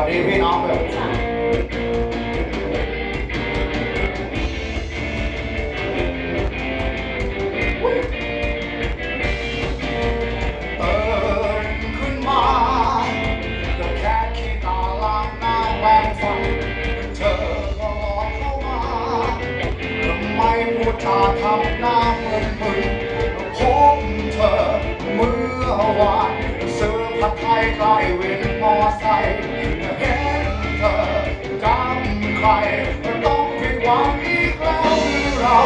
วัสดีพี่น้องเลยตื่นขึ้นมาก็แค่ขี้ตาล้างหน้าแปรงฟันเธอก็ลอยเข้ามาทำไมพูดจาทำหน้ามึนมึนพบเธอเมื่อวานซื้อผัดไทยใกล้วินมอไซค์ ใครก็ต้องผิดหวังอีกแล้วหรือเรา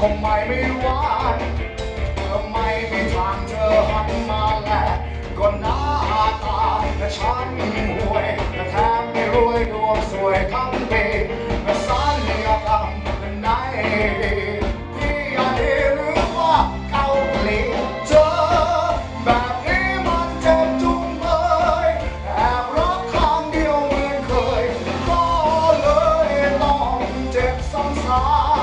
คงไม่ไม่หวานเธอไม่ม่ทางเธอหันมาแลกก็หน้าตาและฉันห่วยแต่แทบไม่รวยดวงสวยทั้งปีและสัญญากรรมเป็นไหนที่อาทีหรือว่าเกาหลีเจอแบบนี้มันเจ็บจุงเลยแอบรักครั้งเดียวเหมือนเคย ก็เลยต้องเจ็บซ้ำซ้ำ